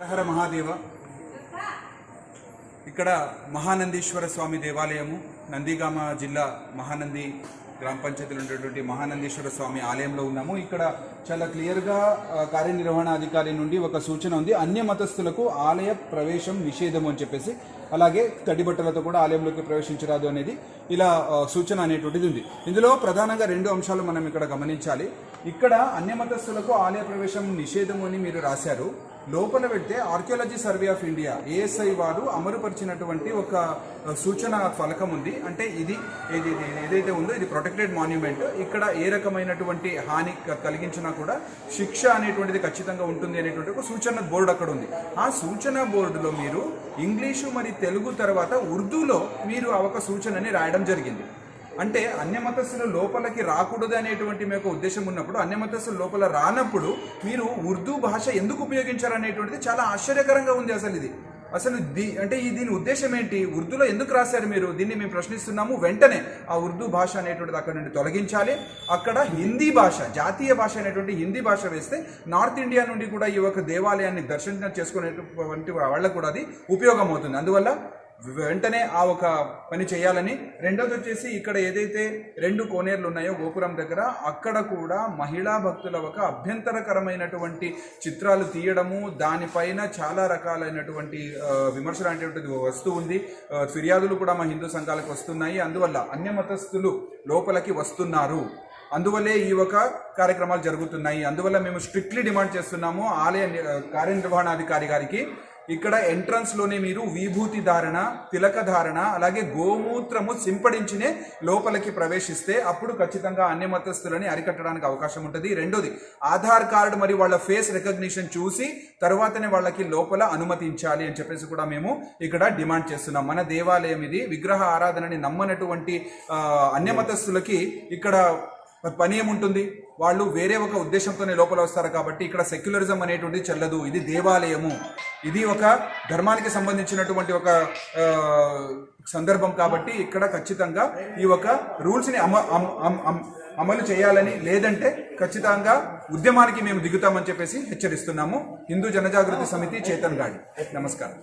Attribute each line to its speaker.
Speaker 1: హరహర మహాదేవ. ఇక్కడ మహానందీశ్వర స్వామి దేవాలయము నందిగామ జిల్లా మహానంది గ్రామ పంచాయతీలో ఉండేటువంటి మహానందీశ్వర స్వామి ఆలయంలో ఉన్నాము. ఇక్కడ చాలా క్లియర్గా కార్యనిర్వహణ అధికారి నుండి ఒక సూచన ఉంది. అన్య మతస్థులకు ఆలయ ప్రవేశం నిషేధము అని చెప్పేసి అలాగే తడిబట్టలతో కూడా ఆలయంలోకి ప్రవేశించరాదు అనేది ఇలా సూచన అనేటువంటిది ఉంది. ఇందులో ప్రధానంగా రెండు అంశాలు మనం ఇక్కడ గమనించాలి. ఇక్కడ అన్య మతస్థులకు ఆలయ ప్రవేశం నిషేధం అని మీరు రాశారు. లోపల వెళ్తే archaeology survey of India ASI వారు అమలుపరిచినటువంటి ఒక సూచన ఫలకం ఉంది. అంటే ఇది ఇది ఏదైతే ఉందో ఇది ప్రొటెక్టెడ్ మాన్యుమెంట్ ఇక్కడ ఏ రకమైనటువంటి హాని క- కలిగించినా కూడా శిక్ష అనేటువంటిది ఖచ్చితంగా ఉంటుంది అనేటువంటి ఒక సూచన బోర్డు అక్కడ ఉంది. ఆ సూచన బోర్డులో మీరు ఇంగ్లీషు మరి తెలుగు తర్వాత ఉర్దూలో మీరు ఆ ఒక సూచనని రాయడం జరిగింది. అంటే అన్యమతస్సుల లోపలికి రాకూడదు అనేటువంటి మీకు ఉద్దేశం ఉన్నప్పుడు అన్యమతస్సుల లోపల రానప్పుడు మీరు ఉర్దూ భాష ఎందుకు ఉపయోగించారు అనేటువంటిది చాలా ఆశ్చర్యకరంగా ఉంది అసలు ఇది. అసలు దీ అంటే ఈ దీని ఉద్దేశం ఏంటి? ఉర్దూలో ఎందుకు రాశారు మీరు? దీన్ని మేము ప్రశ్నిస్తున్నాము. వెంటనే ఆ ఉర్దూ భాష అనేటువంటిది అక్కడ నుండి తొలగించాలి. అక్కడ హిందీ భాష జాతీయ భాష అనేటువంటి హిందీ భాష వేస్తే నార్త్ ఇండియా నుండి కూడా ఈ యొక్క దేవాలయాన్ని దర్శనం చేసుకునేటువంటి వాళ్ళకు కూడా అది ఉపయోగం అవుతుంది. అందువల్ల వెంటనే ఆ ఒక పని చేయాలని రెండోది వచ్చేసి ఇక్కడ ఏదైతే రెండు కోనేర్లు ఉన్నాయో గోపురం దగ్గర అక్కడ కూడా మహిళా భక్తుల ఒక అభ్యంతరకరమైనటువంటి చిత్రాలు తీయడము దానిపైన చాలా రకాలైనటువంటి విమర్శలు అనేటువంటిది వస్తూ ఉంది. ఫిర్యాదులు కూడా మా హిందూ సంఘాలకు వస్తున్నాయి. అందువల్ల అన్య మతస్థులు లోపలికి వస్తున్నారు. అందువల్లే ఈ ఒక కార్యక్రమాలు జరుగుతున్నాయి. అందువల్ల మేము స్ట్రిక్ట్లీ డిమాండ్ చేస్తున్నాము. ఆలయ కార్యనిర్వహణాధికారి గారికి. ఇక్కడ ఎంట్రన్స్లోనే మీరు విభూతి ధారణ తిలక ధారణ అలాగే గోమూత్రము సింపడించినే లోపలికి ప్రవేశిస్తే అప్పుడు ఖచ్చితంగా అన్ని మతస్థులని అరికట్టడానికి అవకాశం ఉంటుంది. రెండోది ఆధార్ కార్డు మరియు వాళ్ళ ఫేస్ రికగ్నిషన్ చూసి తర్వాతనే వాళ్ళకి లోపల అనుమతించాలి అని చెప్పేసి కూడా మేము ఇక్కడ డిమాండ్ చేస్తున్నాం. మన దేవాలయం ఇది. విగ్రహ ఆరాధనని నమ్మనటువంటి ఆ, అన్య మతస్థులకి ఇక్కడ పని ఏముంటుంది? వాళ్ళు వేరే ఒక ఉద్దేశంతోనే లోపల వస్తారు కాబట్టి ఇక్కడ సెక్యులరిజం అనేటువంటిది చెల్లదు. ఇది దేవాలయము. ఇది ఒక ధర్మానికి సంబంధించినటువంటి ఒక సందర్భం కాబట్టి ఇక్కడ ఖచ్చితంగా ఈ ఒక రూల్స్ని అమ అమ- అమలు చేయాలని లేదంటే ఖచ్చితంగా ఉద్యమానికి మేము దిగుతామని చెప్పేసి హెచ్చరిస్తున్నాము. హిందూ జనజాగృతి సమితి చేతన్ గాడి. నమస్కారం.